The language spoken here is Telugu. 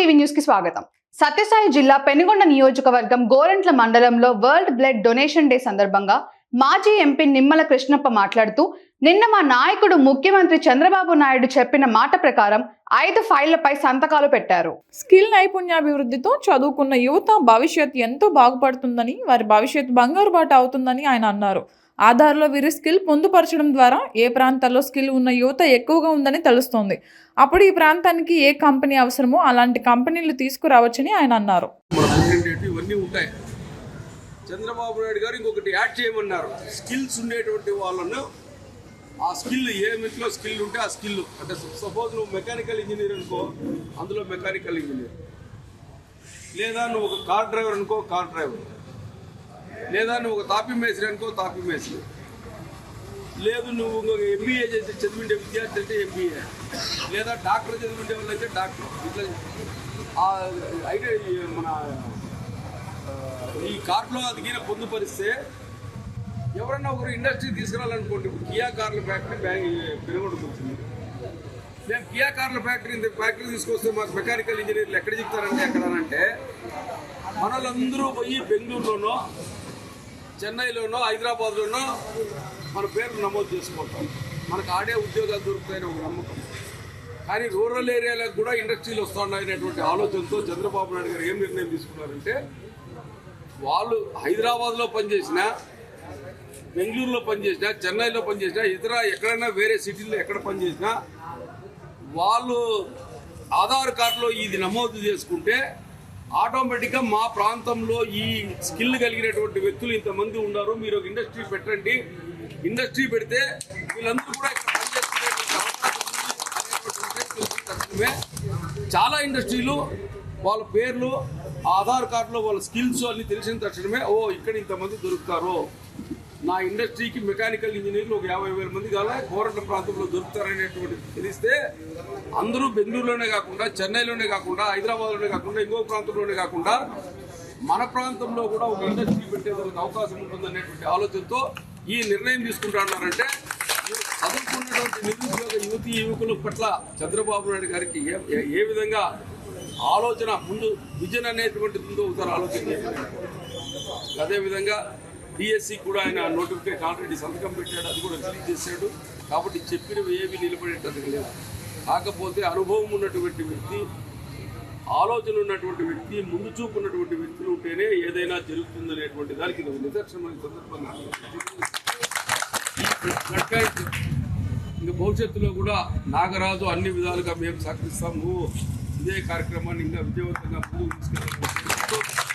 టీవీ న్యూస్కి స్వాగతం. సత్యసాయి జిల్లా పెనుగొండ నియోజకవర్గం గోరంట్ల మండలంలో వరల్డ్ బ్లడ్ డొనేషన్ డే సందర్భంగా మాజీ ఎంపీ నిమ్మల కృష్ణప్ప మాట్లాడుతూ నిన్న మా నాయకుడు ముఖ్యమంత్రి చంద్రబాబు నాయుడు చెప్పిన మాట ప్రకారం ఐదు ఫైళ్ళపై సంతకాలు పెట్టారు. స్కిల్ నైపుణ్యాభివృద్ధితో చదువుకున్న యువత భవిష్యత్ ఎంతో బాగుపడుతుందని వారి భవిష్యత్ బంగారు బాట అవుతుందని ఆయన అన్నారు. ఆధార్లో వీరి స్కిల్ పొందుపరచడం ద్వారా ఏ ప్రాంతాల్లో స్కిల్ ఉన్న యువత ఎక్కువగా ఉందని తెలుస్తోంది. అప్పుడు ఈ ప్రాంతానికి ఏ కంపెనీ అవసరమో అలాంటి కంపెనీలు తీసుకురావచ్చని ఆయన అన్నారు. ఇవన్నీ ఉంటాయి. చంద్రబాబు నాయుడు గారు ఇంకొకటి యాడ్ చేయమన్నారు. స్కిల్స్ ఉండేటువంటి వాళ్ళను ఆ స్కిల్ ఏ మెట్లో స్కిల్ ఉంటే ఆ స్కిల్. అంటే సపోజ్ నువ్వు మెకానికల్ ఇంజనీర్ అనుకో అందులో మెకానికల్ ఇంజనీర్. లేదా నువ్వు ఒక కార్ డ్రైవర్ అనుకో కార్ డ్రైవర్. లేదా నువ్వు ఒక తాపి మేసిరి అనుకో తాపి మేసిరి లేదు నువ్వు ఇంకొక ఎంబీఏ చేసి చదివిండే విద్యార్థి అంటే ఎంబీఏ లేదా డాక్టర్ చదివిండే వాళ్ళు అయితే డాక్టర్. ఇట్లా అయితే మన ఈ కార్లో అది గిన పొందుపరిస్తే ఎవరన్నా ఒకరు ఇండస్ట్రీ తీసుకురావాలనుకోండి కియా కార్ల ఫ్యాక్టరీ బ్యాంక్ పెనుగొండకు మేము కియా కార్ల ఫ్యాక్టరీ ఇంత ఫ్యాక్టరీ తీసుకొస్తే మాకు మెకానికల్ ఇంజనీర్లు ఎక్కడ చెప్తారంటే ఎక్కడ అంటే మనలందరూ పోయి బెంగళూరులోనో చెన్నైలోనో హైదరాబాద్లోనో మన పేర్లు నమోదు చేసుకుంటాం. మనకు ఆడే ఉద్యోగాలు దొరుకుతాయని ఒక నమ్మకం. కానీ రూరల్ ఏరియాలకు కూడా ఇండస్ట్రీలు వస్తున్నాయనేటువంటి ఆలోచనతో చంద్రబాబు నాయుడు గారు ఏం నిర్ణయం తీసుకున్నారంటే వాళ్ళు హైదరాబాద్లో పనిచేసినా బెంగళూరులో పనిచేసినా చెన్నైలో పనిచేసినా ఇతర ఎక్కడైనా వేరే సిటీల్లో ఎక్కడ పనిచేసినా వాళ్ళు ఆధార్ కార్డులో ఇది నమోదు చేసుకుంటే ఆటోమేటిక్గా మా ప్రాంతంలో ఈ స్కిల్ కలిగినటువంటి వ్యక్తులు ఇంతమంది ఉన్నారు. మీరు ఒక ఇండస్ట్రీ పెట్టండి. ఇండస్ట్రీ పెడితే వీళ్ళందరూ కూడా ఇక్కడ చాలా ఇండస్ట్రీలు వాళ్ళ పేర్లు ఆధార్ కార్డులో వాళ్ళ స్కిల్స్ అన్ని తెలిసిన తక్షణమే ఓ ఇక్కడ ఇంతమంది దొరుకుతారు. నా ఇండస్ట్రీకి మెకానికల్ ఇంజనీర్లు ఒక యాభై వేల మంది కావాలి కోరట్ల ప్రాంతంలో దొరుకుతారనేటువంటి తెలిస్తే అందరూ బెంగళూరులోనే కాకుండా చెన్నైలోనే కాకుండా హైదరాబాద్లోనే కాకుండా ఇంకో ప్రాంతంలోనే కాకుండా మన ప్రాంతంలో కూడా ఒక ఇండస్ట్రీ పెట్టేందుకు అవకాశం ఉంటుందనేటువంటి ఆలోచనతో ఈ నిర్ణయం తీసుకుంటున్నారంటే చదువుకున్నటువంటి నిరుద్యోగ యువతి యువకుల పట్ల చంద్రబాబు నాయుడు గారికి ఏ- ఏ విధంగా ఆలోచన ముందు విజన్ అనేటువంటిది ఉందో ఒకసారి ఆలోచన చేయాలి. అదేవిధంగా డిఎస్సి కూడా ఆయన నోటిఫికేషన్ ఆల్రెడీ సంతకం పెట్టాడు అది కూడా రిలీజ్ చేశాడు. కాబట్టి చెప్పినవి ఏవి నిలబడేటది లేదు కాకపోతే అనుభవం ఉన్నటువంటి వ్యక్తి ఆలోచన ఉన్నటువంటి వ్యక్తి ముందు చూపు ఉన్నటువంటి వ్యక్తులు ఉంటేనే ఏదైనా జరుగుతుందనేటువంటి దానికి నిదర్శనమైన సందర్భంగా ఇంకా భవిష్యత్తులో కూడా నాగరాజు అన్ని విధాలుగా మేము సహకరిస్తాం. నువ్వు ఇదే కార్యక్రమాన్ని ఇంకా విజయవంతంగా ముందుకు